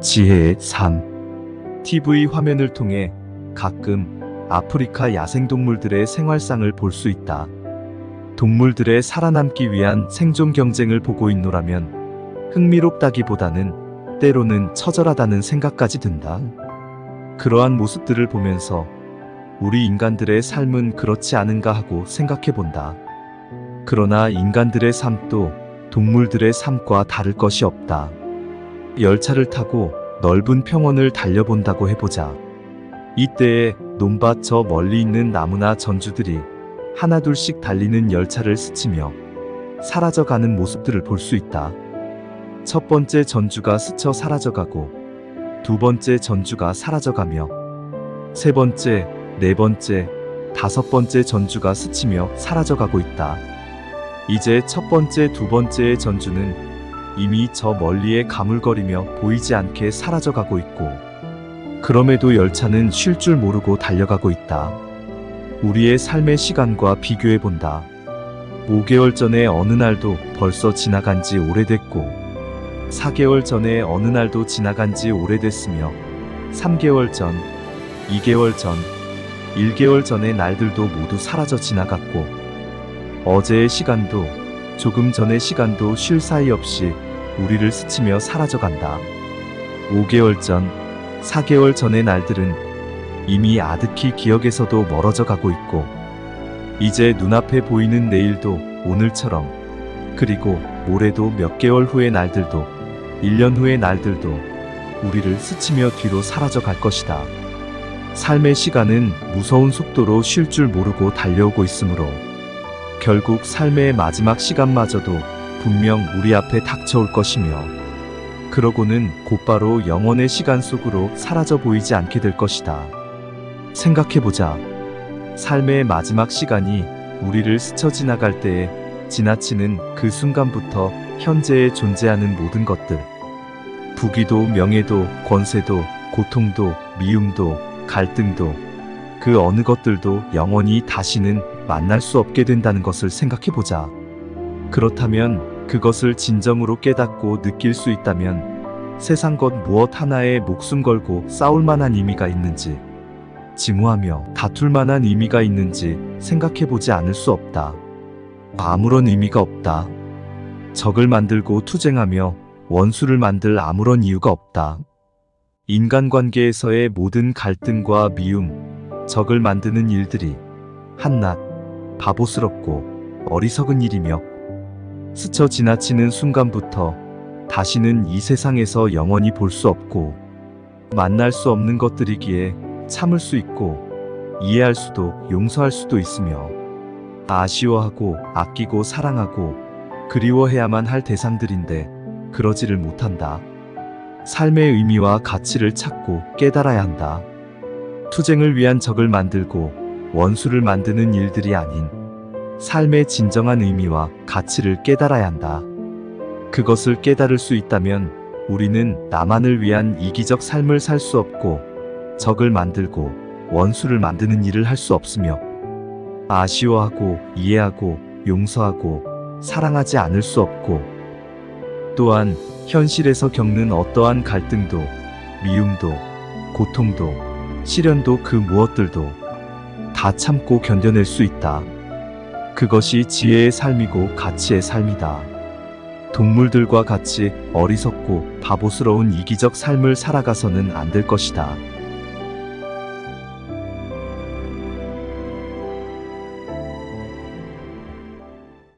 지혜의 삶. TV 화면을 통해 가끔 아프리카 야생동물들의 생활상을 볼 수 있다. 동물들의 살아남기 위한 생존 경쟁을 보고 있노라면 흥미롭다기보다는 때로는 처절하다는 생각까지 든다. 그러한 모습들을 보면서 우리 인간들의 삶은 그렇지 않은가 하고 생각해 본다. 그러나 인간들의 삶도 동물들의 삶과 다를 것이 없다. 열차를 타고 넓은 평원을 달려본다고 해보자. 이때에 논밭 저 멀리 있는 나무나 전주들이 하나둘씩 달리는 열차를 스치며 사라져가는 모습들을 볼 수 있다. 첫 번째 전주가 스쳐 사라져가고 두 번째 전주가 사라져가며 세 번째, 네 번째, 다섯 번째 전주가 스치며 사라져가고 있다. 이제 첫 번째, 두 번째의 전주는 이미 저 멀리에 가물거리며 보이지 않게 사라져가고 있고 그럼에도 열차는 쉴 줄 모르고 달려가고 있다. 우리의 삶의 시간과 비교해 본다. 5개월 전에 어느 날도 벌써 지나간 지 오래됐고 4개월 전에 어느 날도 지나간 지 오래됐으며 3개월 전, 2개월 전, 1개월 전의 날들도 모두 사라져 지나갔고 어제의 시간도 조금 전의 시간도 쉴 사이 없이 우리를 스치며 사라져 간다. 5개월 전, 4개월 전의 날들은 이미 아득히 기억에서도 멀어져 가고 있고, 이제 눈앞에 보이는 내일도 오늘처럼, 그리고 모레도 몇 개월 후의 날들도, 1년 후의 날들도 우리를 스치며 뒤로 사라져 갈 것이다. 삶의 시간은 무서운 속도로 쉴 줄 모르고 달려오고 있으므로, 결국 삶의 마지막 시간마저도 분명 우리 앞에 닥쳐올 것이며, 그러고는 곧바로 영원의 시간 속으로 사라져 보이지 않게 될 것이다. 생각해보자. 삶의 마지막 시간이 우리를 스쳐 지나갈 때에 지나치는 그 순간부터 현재에 존재하는 모든 것들. 부귀도 명예도 권세도 고통도 미움도 갈등도 그 어느 것들도 영원히 다시는 만날 수 없게 된다는 것을 생각해보자. 그렇다면 그것을 진정으로 깨닫고 느낄 수 있다면 세상 것 무엇 하나에 목숨 걸고 싸울 만한 의미가 있는지, 증오하며 다툴 만한 의미가 있는지 생각해 보지 않을 수 없다. 아무런 의미가 없다. 적을 만들고 투쟁하며 원수를 만들 아무런 이유가 없다. 인간관계에서의 모든 갈등과 미움, 적을 만드는 일들이 한낱 바보스럽고 어리석은 일이며 스쳐 지나치는 순간부터 다시는 이 세상에서 영원히 볼 수 없고 만날 수 없는 것들이기에 참을 수 있고 이해할 수도 용서할 수도 있으며 아쉬워하고 아끼고 사랑하고 그리워해야만 할 대상들인데 그러지를 못한다. 삶의 의미와 가치를 찾고 깨달아야 한다. 투쟁을 위한 적을 만들고 원수를 만드는 일들이 아닌 삶의 진정한 의미와 가치를 깨달아야 한다. 그것을 깨달을 수 있다면 우리는 나만을 위한 이기적 삶을 살 수 없고 적을 만들고 원수를 만드는 일을 할 수 없으며 아쉬워하고 이해하고 용서하고 사랑하지 않을 수 없고 또한 현실에서 겪는 어떠한 갈등도 미움도 고통도 시련도 그 무엇들도 다 참고 견뎌낼 수 있다. 그것이 지혜의 삶이고 가치의 삶이다. 동물들과 같이 어리석고 바보스러운 이기적 삶을 살아가서는 안 될 것이다.